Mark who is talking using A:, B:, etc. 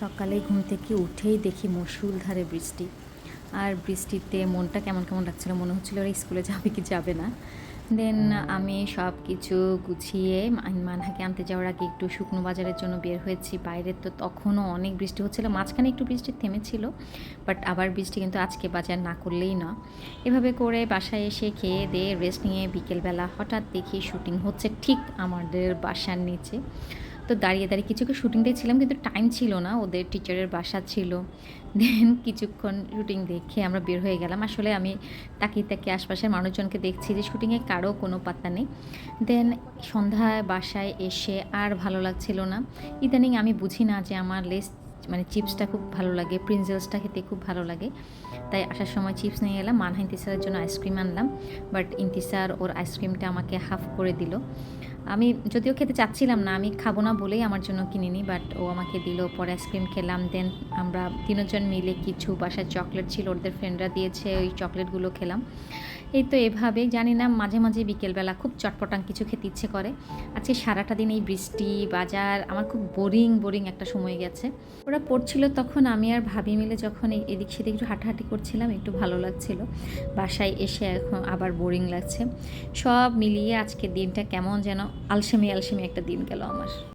A: সকালে ঘুম থেকে উঠেই দেখি মুষলধারে বৃষ্টি। আর বৃষ্টিতে মনটা কেমন কেমন লাগছিল? মনে হচ্ছিল ওরা স্কুলে যাবে কি যাবে না। দেন আমি সব কিছু গুছিয়ে মানহাকে আনতে যাওয়ার আগে একটু শুকনো বাজারের জন্য বের হয়েছি। বাইরে তো তখনও অনেক বৃষ্টি হচ্ছিল। মাঝখানে একটু বৃষ্টি থেমেছিল বাট আবার বৃষ্টি কিন্তু আজকে বাজার না করলেই না। এভাবে করে বাসায় এসে খেয়ে দিয়ে রেস্ট নিয়ে বিকেলবেলা হঠাৎ দেখি শুটিং হচ্ছে ঠিক আমাদের বাসার নিচে। তো দাঁড়িয়ে দাঁড়িয়ে কিছুক্ষণ শুটিং ছিলাম কিন্তু টাইম ছিল না। ওদের টিচারের বাসা ছিল। দেন কিছুক্ষণ শুটিং দেখে আমরা বের হয়ে গেলাম। আসলে আমি তাকিয়ে তাকিয়ে আশপাশের মানুষজনকে দেখছি যে শুটিংয়ে কারও কোনো পাত্তা নেই। দেন সন্ধ্যায় বাসায় এসে আর ভালো লাগছিল না। ইদানিং আমি বুঝি না যে আমার লেস মানে চিপসটা খুব ভালো লাগে প্রিন্সেলসটা খেতে খুব ভালো লাগে। তাই আসার সময় চিপস নিয়ে এলাম। মানহা ইন্তিসারের জন্য আইসক্রিম আনলাম। বাট ইন্তিসার ওর আইসক্রিমটা আমাকে হাফ করে দিল। আমি যদিও খেতে চাচ্ছিলাম না, আমি খাব না বলেই আমার জন্য কিনিনি বাট ও আমাকে দিল, পরে আইসক্রিম খেলাম দেন আমরা তিনজন মিলে কিছু বাসায় চকলেট ছিল, ওদের ফ্রেন্ডরা দিয়েছে, ওই চকলেটগুলো খেলাম। এই তো এভাবেই, জানি না, মাঝে মাঝে বিকেলবেলা খুব চটপটাং কিছু খেতে ইচ্ছে করে। আজকে সারাটা দিন এই বৃষ্টি, বাজার, আমার খুব বোরিং বোরিং একটা সময় গেছে। ওরা পড়ছিল তখন, আমি আর ভাবি মিলে যখন এদিক সেদিক একটু হাঁটাহাঁটি করছিলাম, একটু ভালো লাগছিল। বাসায় এসে এখন আবার বোরিং লাগছে। সব মিলিয়ে আজকের দিনটা কেমন যেন আলসেমি আলসেমি একটা দিন গেল আমার।